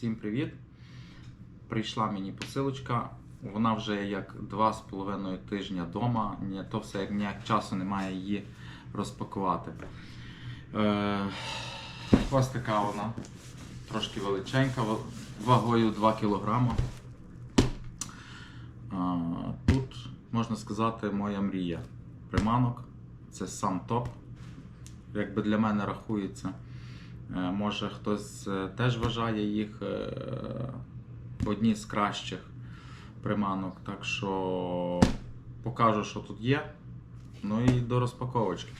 Всім привіт! Прийшла мені посилочка. Вона вже як два з половиною тижня вдома. То все як ніяк часу немає її розпакувати. Е, ось така вона. Трошки величенька, вагою 2 кг. Тут, можна сказати, моя мрія. Приманок. Це сам топ. Якби для мене рахується. Е, Може хтось е, теж вважає їх е, одні з кращих приманок. Так що покажу, що тут є. Ну і до розпаковочки.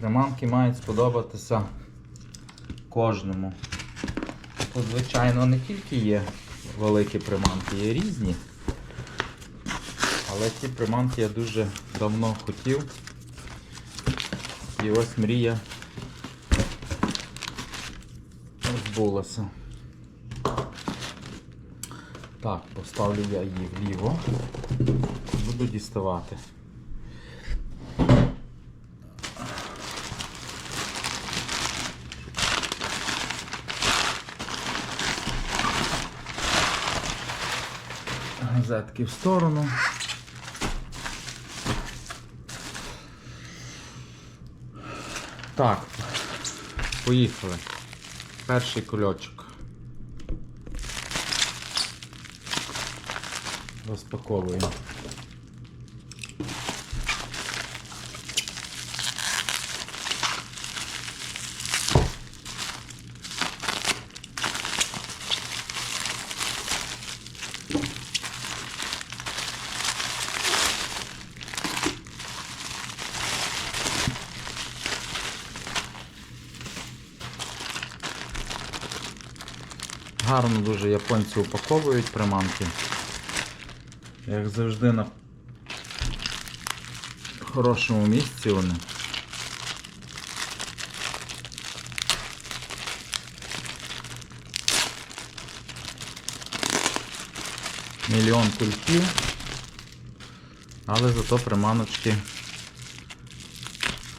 Приманки мають сподобатися кожному. Тут, звичайно, не тільки є великі приманки, є різні. Але ці приманки я дуже давно хотів. І ось мрія збулася. Так, поставлю я її вліво. Буду діставати. Газетки в сторону. Так, поїхали. Перший кульочок. Розпаковуємо. Гарно дуже японці упаковують приманки. Як завжди на хорошому місці вони. Мільйон кульків, але зато приманочки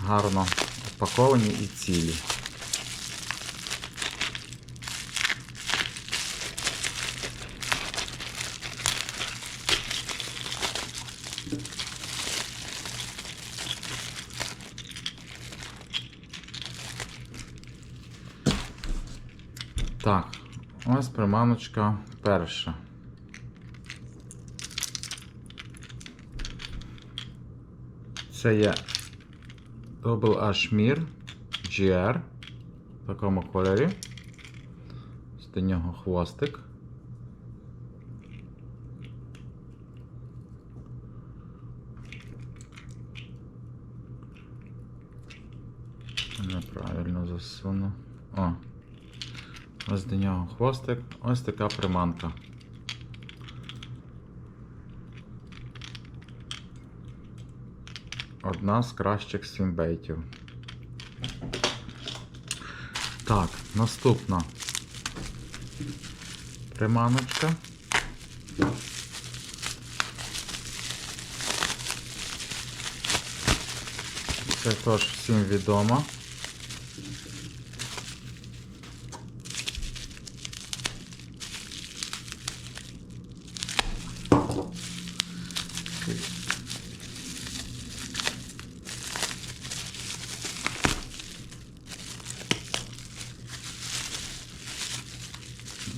гарно упаковані і цілі. Так, ось приманочка перша. Це є Double Ashmir GR в такому кольорі. До нього хвостик. Неправильно засуну. О, Ось до нього хвостик, ось така приманка. Одна з кращих свімбейтів. Так, наступна приманочка. Це теж всім відомо.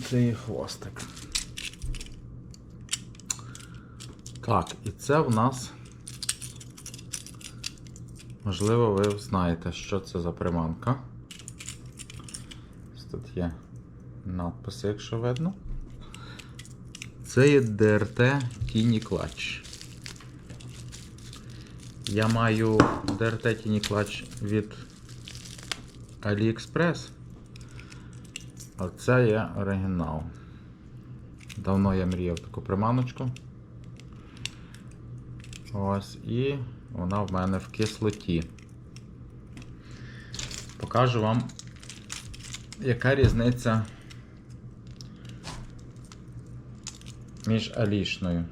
Це є хвостик. Так, і це в нас. Можливо, ви знаєте, що це за приманка. Ось Тут є надписи, якщо видно. Це є ДРТ Тіні Клач. Я маю ДРТ Тіні Клач від AliExpress. А це є оригінал. Давно я мріяв таку приманочку. Ось і вона в мене в кислоті. Покажу вам, яка різниця між Алішною.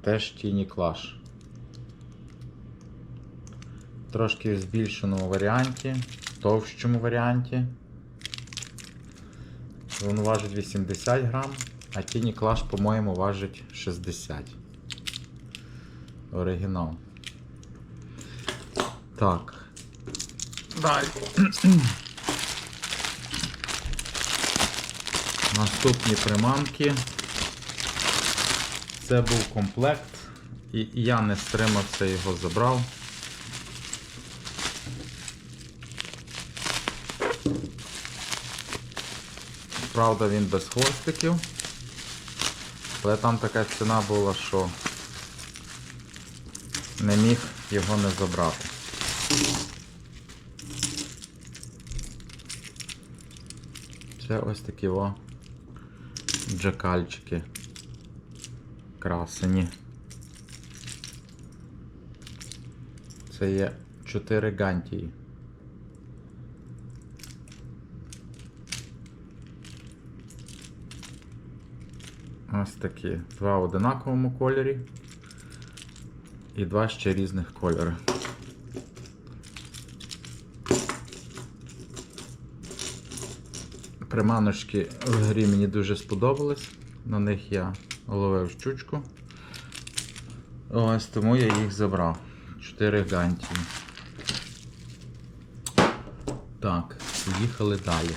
Теж Тіні Клаш. Трошки в збільшеному варіанті, товщому варіанті. Він важить 80 грам, а Тіні Клаш, по-моєму, важить 60. Оригінал. Так. Далі. Наступні приманки. Це був комплект, і я не стримався, його забрав. Правда, він без хвостиків. Але там така ціна була, що не міг його не забрати. Це ось такі о джакальчики. Красені. Це є 4 гантії. Ось такі. Два в одинаковому кольорі. І два ще різних кольори. Приманочки в грі мені дуже сподобались. На них я ловив щучку. Ось тому я їх забрав. 4 гантії. Так, поїхали далі.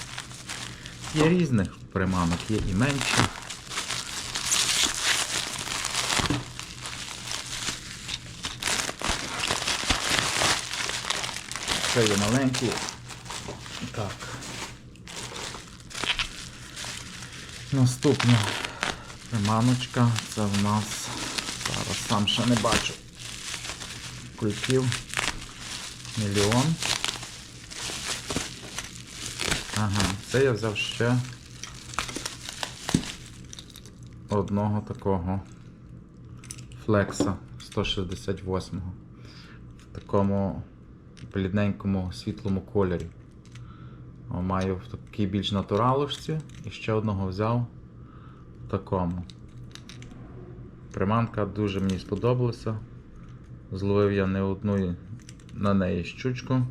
Є різних приманок, є і менші. Це є маленькі. Так. Наступна приманочка. Це в нас. Зараз сам ще не бачу. Кульків. Мільйон. Ага, це я взяв ще одного такого флекса 168-го. В такому блідненькому світлому кольорі. Маю в такій більш натуралушці і ще одного взяв в такому. Приманка дуже мені сподобалася. Зловив я не одну на неї щучку.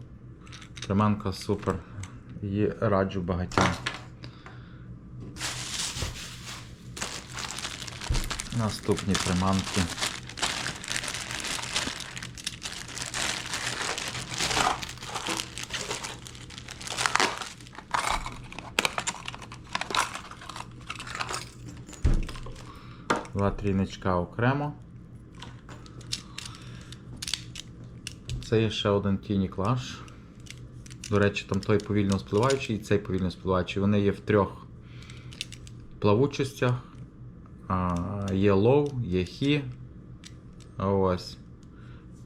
Приманка супер. Її раджу багатьом. Наступні приманки. Два трійничка окремо. Це є ще один тіні клаш. До речі, там той повільно спливаючий і цей повільно спливаючий. Вони є в трьох плавучостях. Є лоу, є хі. Ось.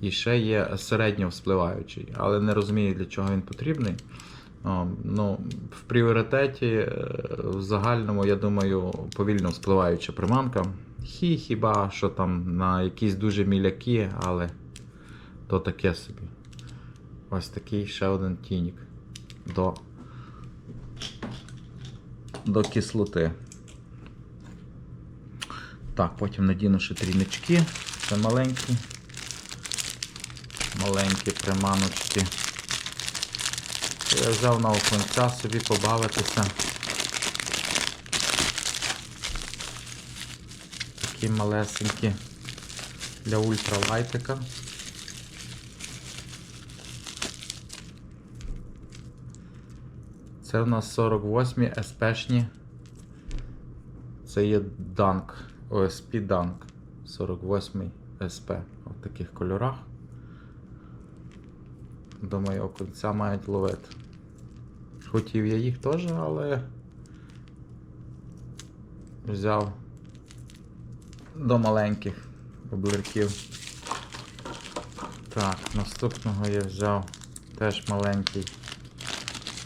І ще є середньо вспливаючий, але не розумію, для чого він потрібний. О, ну, В пріоритеті е, в загальному, я думаю, повільно вспливаюча приманка. Хі хіба що там на якісь дуже міляки, але то таке собі. Ось такий ще один тінік до, до кислоти. Так, потім надіну ще трійнички. Це маленькі. Маленькі приманочки. Я взяв на оконця собі побавитися. Такі малесенькі для ультралайтика. Це в нас 48 СПшні. Це є Dunk, OSP Dunk 48 SP в таких кольорах. Думаю, оконця мають ловити. Хотів я їх теж, але взяв до маленьких облирків. Так, наступного я взяв теж маленький.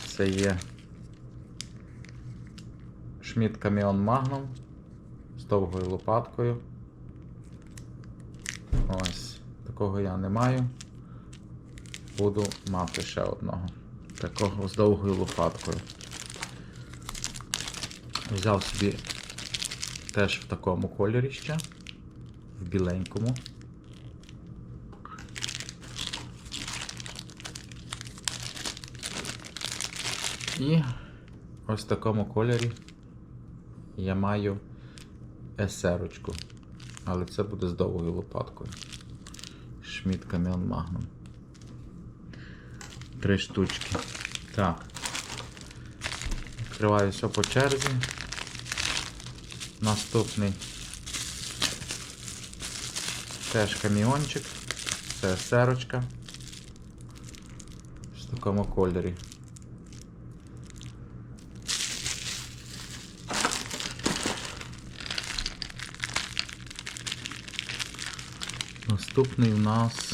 Це є Schmidt Camion Magnum з довгою лопаткою. Ось, такого я не маю. Буду мати ще одного. Такого з довгою лопаткою. Взяв собі Теж в такому кольорі ще. В біленькому. І ось в такому кольорі я маю есерочку. Але це буде з довгою лопаткою. Шмідт Каміон Магнум. Три штучки. Так. Відкриваю все по черзі. Наступний теж каміончик. Це серочка. В такому кольорі. Наступний у нас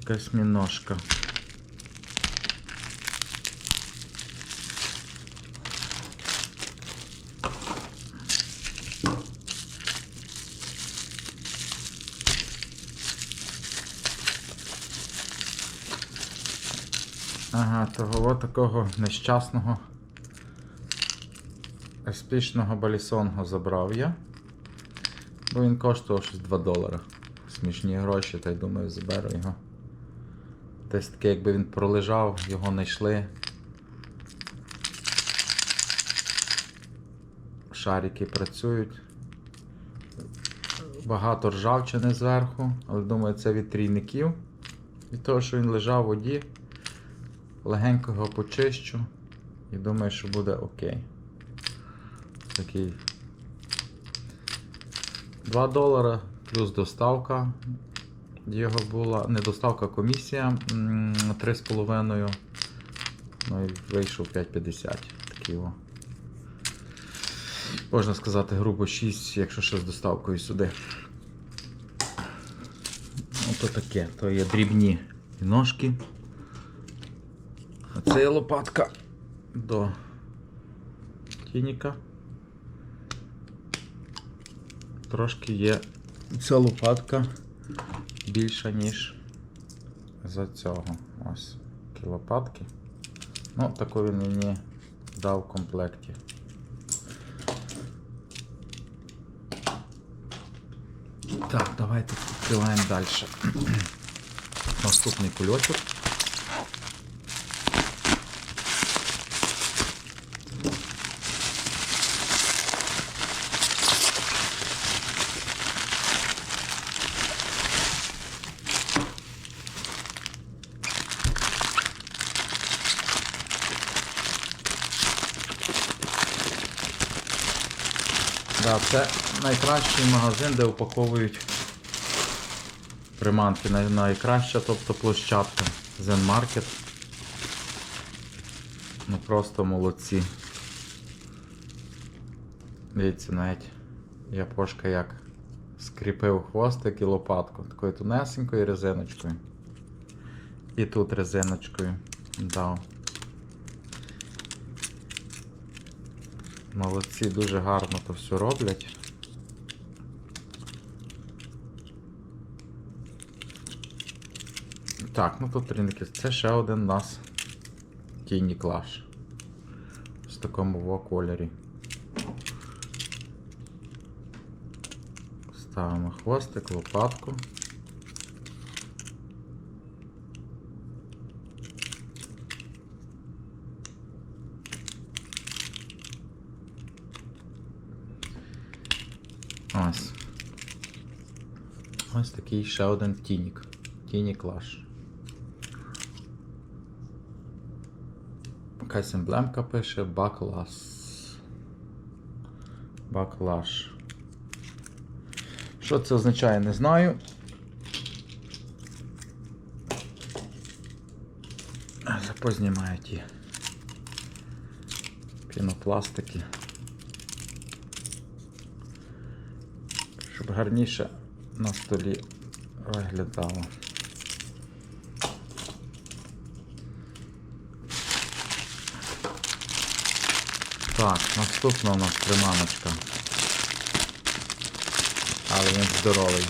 якась міножка. Ага, того от такого нещасного еспішного балісонгу забрав я. Бо він коштував щось 2 долари. Смішні гроші, та й думаю, заберу його. Десь таке, якби він пролежав, його знайшли. Шарики працюють. Багато ржавчини зверху, але думаю, це від трійників. Від того, що він лежав в воді, легенько його почищу і думаю, що буде окей. Такий 2 долара плюс доставка. Його була не доставка, комісія 3,5. Ну і вийшов 5,50. Такий о. Можна сказати, грубо 6, якщо ще з доставкою сюди. Ну, то таке, то є дрібні ножки. Це є лопатка до тініка. Трошки є ця лопатка більша, ніж за цього. Ось такі лопатки. Ну, таку він мені дав в комплекті. Так, давайте відкриваємо далі. Наступний кульочок. Це найкращий магазин, де упаковують приманки. Найкраща, тобто площадка. Zen Market. Ну просто молодці. Дивіться, навіть япошка як скріпив хвостик і лопатку. Такою тунесенькою резиночкою. І тут резиночкою дав. Молодці, дуже гарно то все роблять. Так, ну тут тринки. Це ще один у нас Тіні Клаш. В такому кольорі. Ставимо хвостик, лопатку. Ось. Ось такий ще один тінік. Тіні клаш. Якась емблемка пише Баклас. Баклаш. Що це означає, не знаю. Познімаю ті пінопластики. Щоб гарніше на столі виглядало. Так, наступна у нас приманочка. Але він здоровий.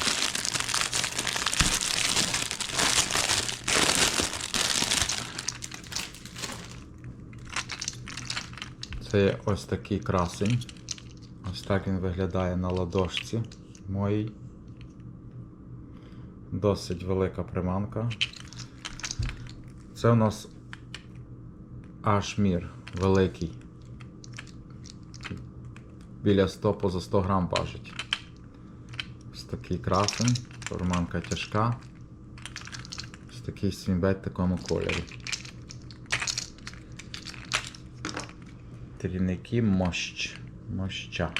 Це є ось такий красень. Ось так він виглядає на ладошці моїй. Досить велика приманка. Це у нас Ашмір великий. Біля 100 поза 100 грам важить. Ось такий красень, приманка тяжка. Ось такий свінбет в такому кольорі. Трійники мощ. Моща.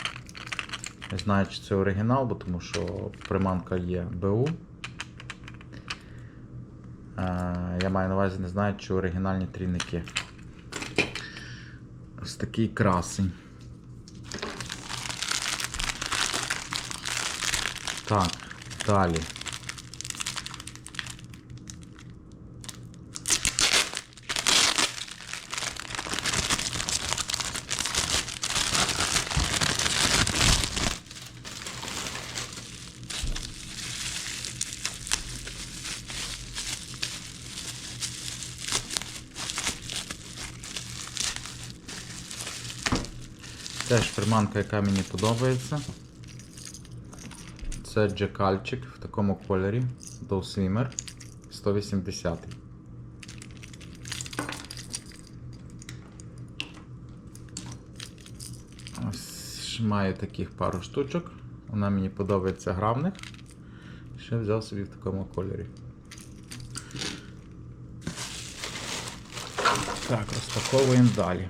Не знаю, чи це оригінал, бо тому що приманка є БУ. Е, Я маю на увазі, не знаю, чи оригінальні трійники. Ось такий красень. Так, далі. Теж приманка, яка мені подобається. Це джекальчик в такому кольорі. Swimmer 180. Ось маю таких пару штучок. Вона мені подобається гравних. Ще взяв собі в такому кольорі. Так, розпаковуємо далі.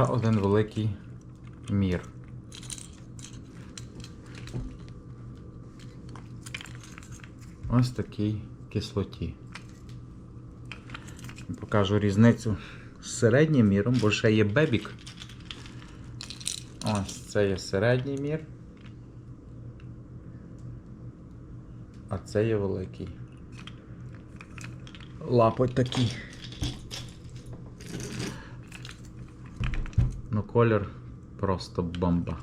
Ще один великий мір. Ось такий кислоті. Покажу різницю з середнім міром, бо ще є бебік. Ось це є середній мір. А це є великий. Лапоть такий. Колір просто бомба.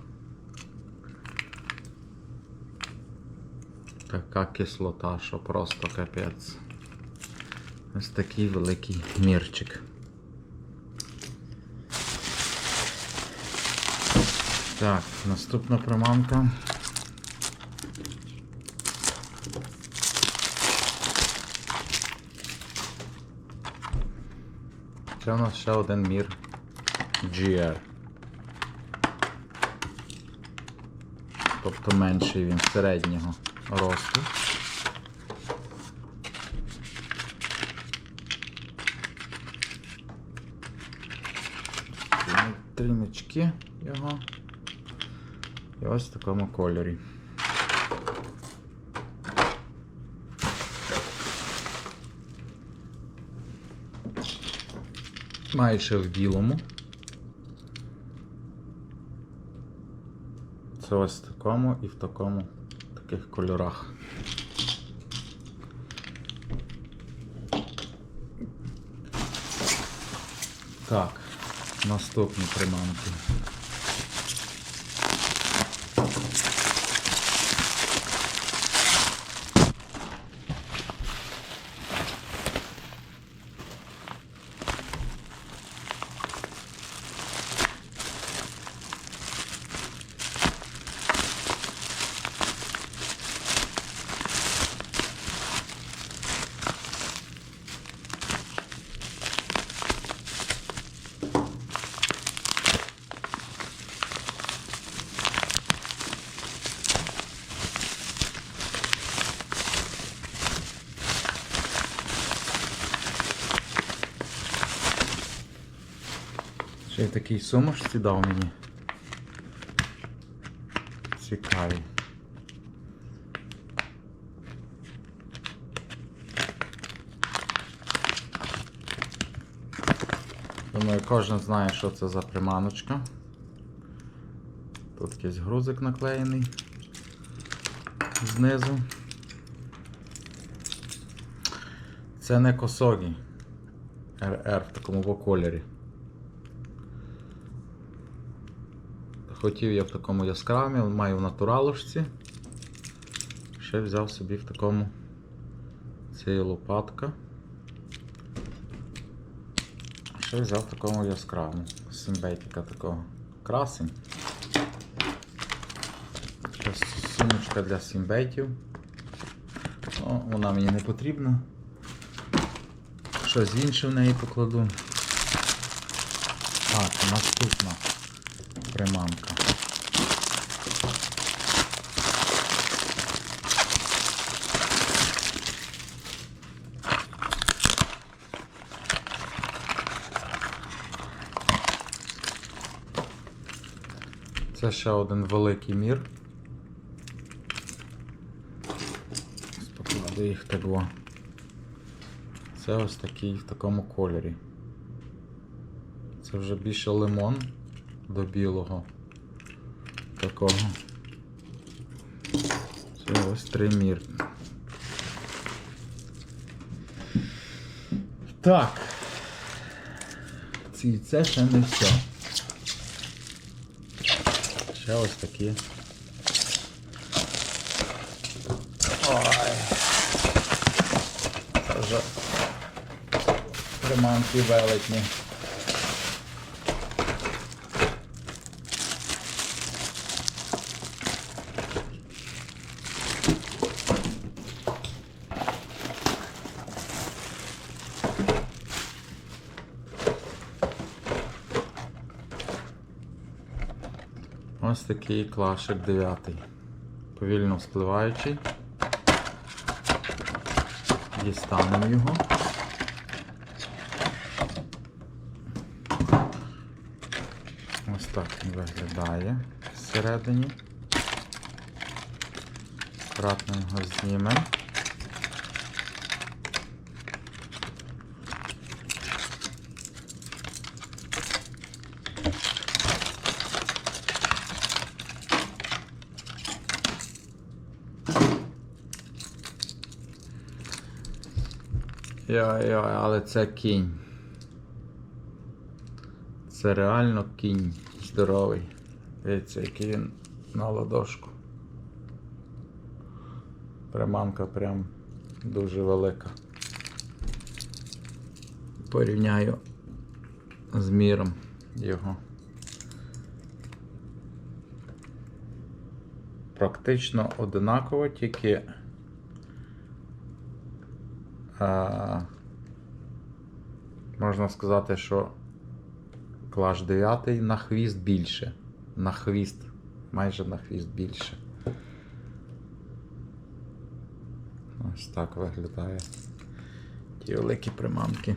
Така кислота, що просто капець. Ось такий великий мірчик. Так, наступна приманка. Це у нас ще один мір GR. Тобто менший він середнього росту. Тріночки його. І ось в такому кольорі. Майже в білому. Це ось в такому і в такому таких кольорах. Так, наступні приманки. Ще й такий сумаш дав мені. цікаві. Думаю, кожен знає, що це за приманочка. Тут якийсь грузик наклеєний знизу. Це не косогі. RR в такому кольорі. Хотів я в такому яскравому, маю в натуралушці. Ще взяв собі в такому це лопатка. Ще взяв в такому яскравому. Симбейтика такого. Красень. Ще сумочка для сімбейтів. О, вона мені не потрібна. Щось інше в неї покладу. А, це наступна приманка. Це ще один великий мір. Покладу їх так. Це ось такий в такому кольорі. Це вже більше лимон до білого. Такого. Це ось три мір. Так. Ці, це ще не все. Ще ось такі. Ой. Це вже велетні. Ось такий клашик 9. Повільно спливаючий. Дістанемо його. Ось так він виглядає всередині. Аккуратно його знімемо. Йой-йой, але це кінь. Це реально кінь здоровий. Дивіться, який він на ладошку. Приманка прям дуже велика. Порівняю з міром його. Практично одинаково, тільки можна сказати, що клаш 9 на хвіст більше. На хвіст, майже на хвіст більше. Ось так виглядає ті великі приманки.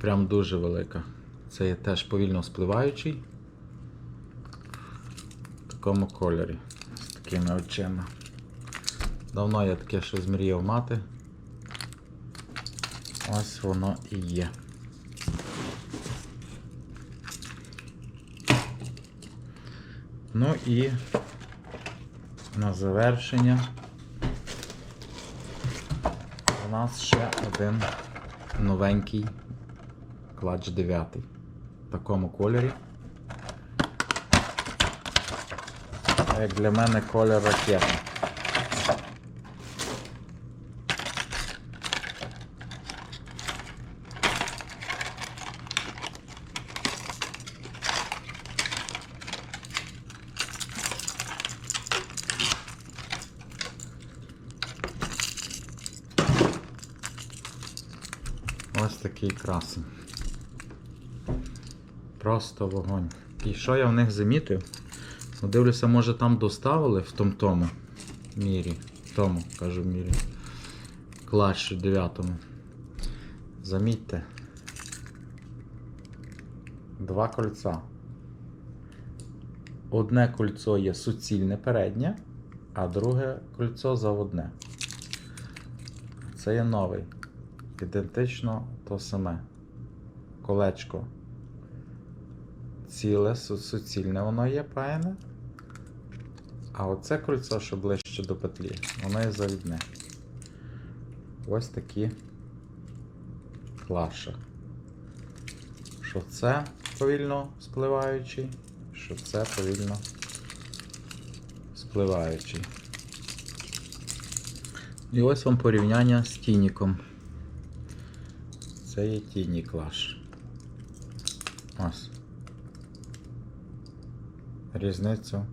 Прям дуже велика. Це є теж повільно спливаючий. В такому кольорі. З такими очима. Давно я таке щось мріяв мати. Ось воно і є. Ну і на завершення у нас ще один новенький клач 9 в такому кольорі. Як для мене колір ракета. Ось такий красень. Просто вогонь. І що я в них замітив? Ну, Дивлюся, може там доставили в тому мірі. Тому, кажу, в мірі. Клащу 9. Замітьте. Два кольця. одне кольцо є суцільне переднє, а друге кольцо заводне. Це є новий. Ідентично то саме. Колечко. Ціле, су- суцільне воно є, правильно? А оце кольцо, що ближче до петлі, воно є завідне. Ось такі клаші. Що це повільно спливаючий, що це повільно спливаючий. І ось вам порівняння з тініком. Це є тіні клаш. Ось. Різницю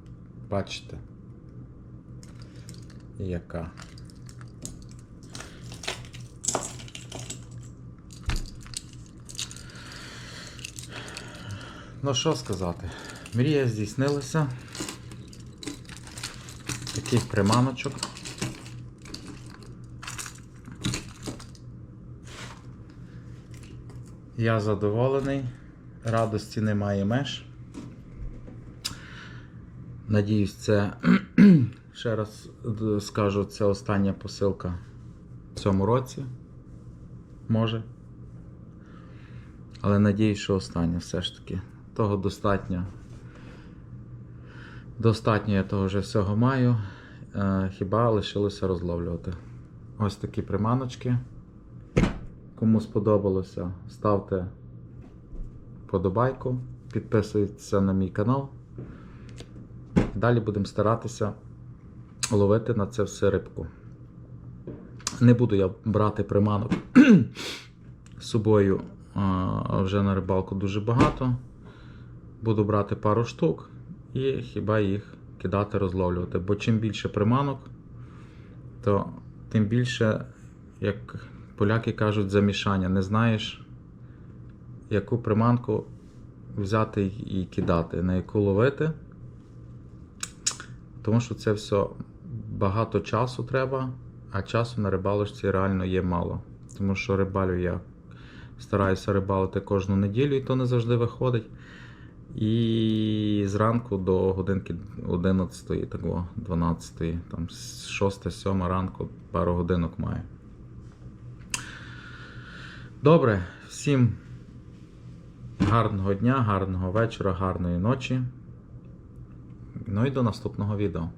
бачите. Яка. Ну що сказати? Мрія здійснилася. Такий приманочок. Я задоволений. Радості немає меж. Надіюсь, це ще раз скажу, це остання посилка в цьому році. Може. Але надіюсь, що остання все ж таки. Того достатньо. Достатньо я того вже всього маю. Е, хіба лишилося розловлювати. Ось такі приманочки. Кому сподобалося, ставте подобайку, підписуйтесь на мій канал. Далі будемо старатися ловити на це все рибку. Не буду я брати приманок з собою вже на рибалку дуже багато. Буду брати пару штук і хіба їх кидати, розловлювати. Бо чим більше приманок, то тим більше, як поляки кажуть, замішання. Не знаєш, яку приманку взяти і кидати, на яку ловити. Тому що це все багато часу треба, а часу на рибалочці реально є мало. Тому що рибалю я стараюся рибалити кожну неділю, і то не завжди виходить. І зранку до годинки 11, такого, 12, там 6-7 ранку пару годинок маю. Добре, всім гарного дня, гарного вечора, гарної ночі. Ну і до наступного відео.